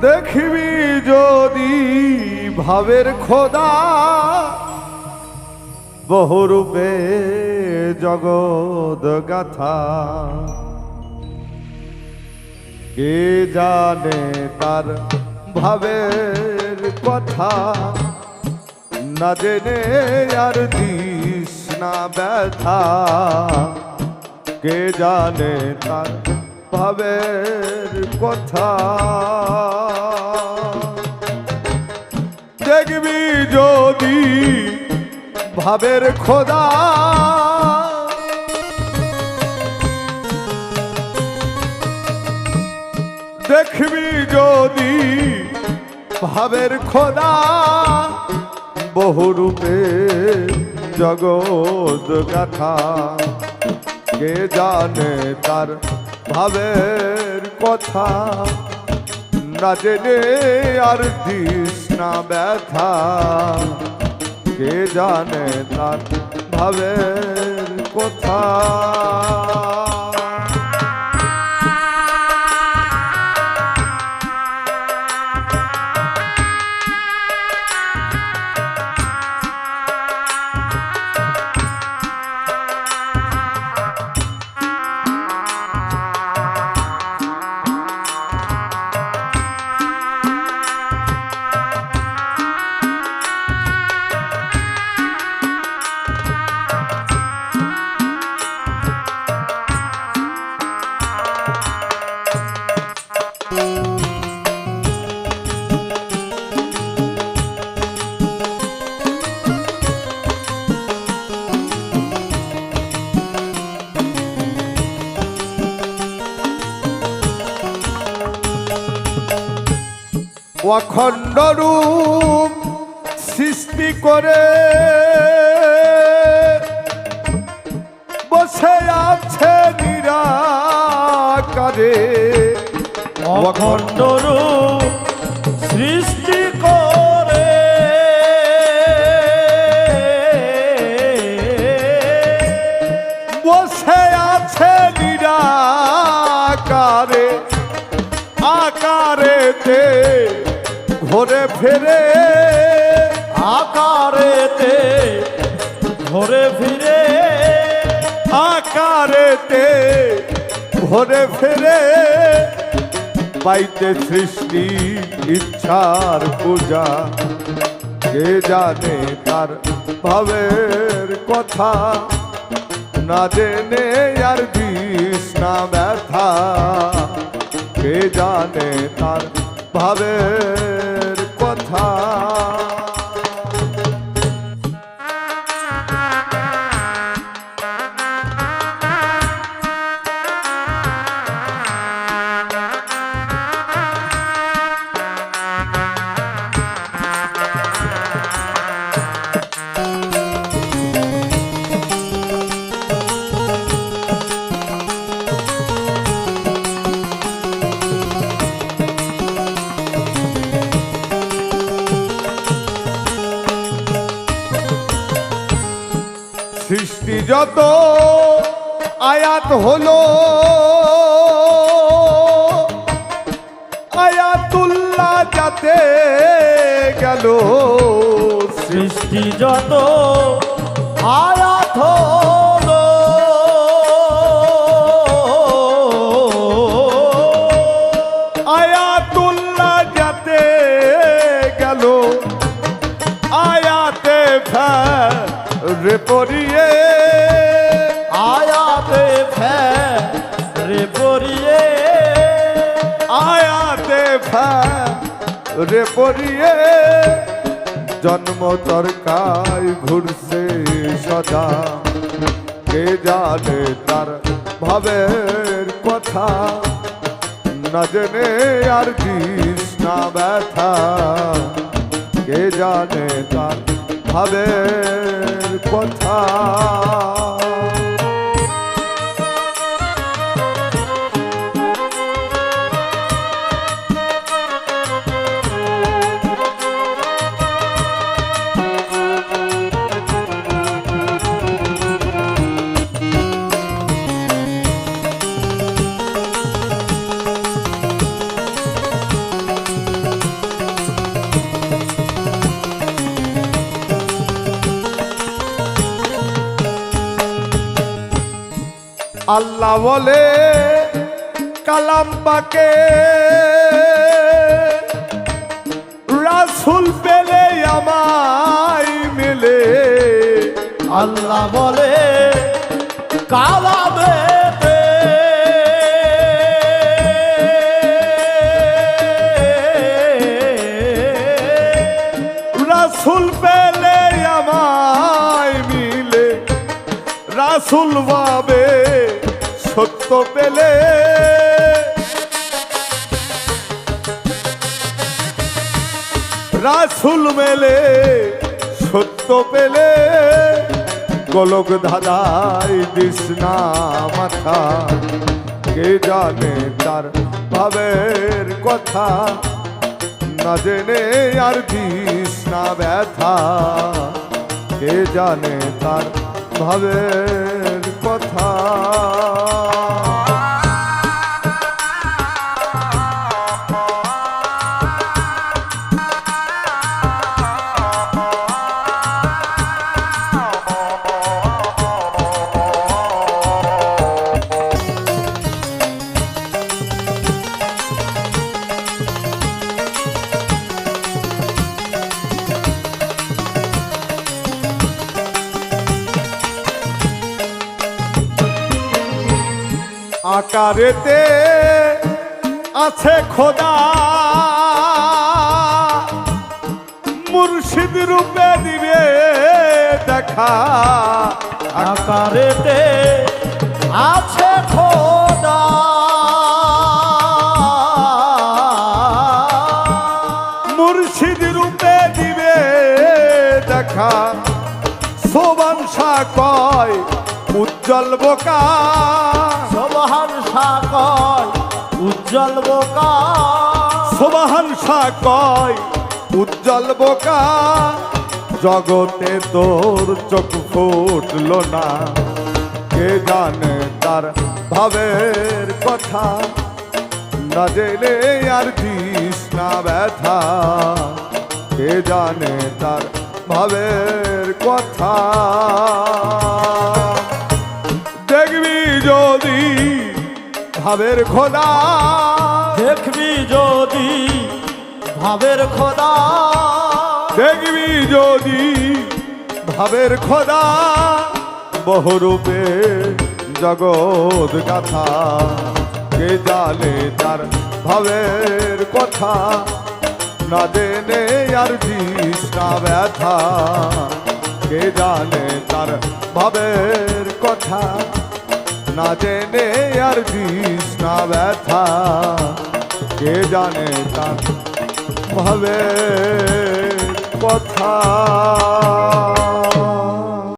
দেখবি যদি ভাবের খোদা বহুরূপে জগৎ গাথা। কে জানে তার ভাবের কথা? না জেনে আর দিস না ব্যথা। কে জানে তার ভাবের কথা। দেখবি যদি ভাবের খোদা। দেখবি যদি ভাবের খোদা। বহুরূপে জগৎ গাথা কে জানে তার ভাবের কথা। না জেনে আর দিস না ব্যথা। কে জানে তার ভাবের কথা। অখণ্ড রূপ সৃষ্টি করে। বসে আছে নিরাকারে। অখণ্ড রূপ ঘোরে ফেরে আকারেতে ঘরে ফিরে আকারেতে ঘোরে ফেরে পাইতে সৃষ্টি ইচ্ছার পূজা। কে জানে তার ভাবের কথা, না জেনে আর না ব্যথা। কে জানে তার ভাবের কথা যত আয়াত হলো আয়াতুল্লাহ যাতে গেল সৃষ্টি যত আয়াত আয়াতে রে পড়িয়ে জন্ম তরকায় ঘুরছে সদা। কে জানে তার ভাবের কথা? না জেনে আর না ব্যথা। কে জানে তার ভাবের কথা? আল্লাহ বলে, কালাম পাকে। রাসুল পেলে আমায় মেলে। আল্লাহ বলে কালামেতে রাসুল পেলে মিলে। ভাবে সত্য পেলে রাসুল মেলে সত্য পেলে গোলক ধাঁধাই দিসনা মাথা, কে জানে তার ভাবের কথা? না জেনে আর না ব্যথা, কে জানে তার ভাবের কথা। আকারেতে আছে খোদা। মুর্শিদ রূপে দিবে দেখা। আকারেতে আছে খোদা। মুর্শিদ রূপে দিবে দেখা। সোবান কয় উজ্জ্বল বোকা। সোবহান সাকয় উজ্জ্বল বোকা। সোবাহান কয় উজ্জ্বল বোকা। জগতে তোর চোখ ফুটল না। কে জানে তার ভাবের কথা? না জেনে আর দিস না ব্যথা। কে জানে তার ভাবের কথা? ভাবের খোদা। দেখবি যদি ভাবের খোদা। দেখবি যদি ভাবের খোদা। বহুরূপে জগৎ গাথা কে জানে তার ভাবের কথা? না জেনে আর না ব্যথা কে জানে তার ভাবের কথা? না জেনে আর দিস না ব্যথা কে জানে তার ভাবে কথা।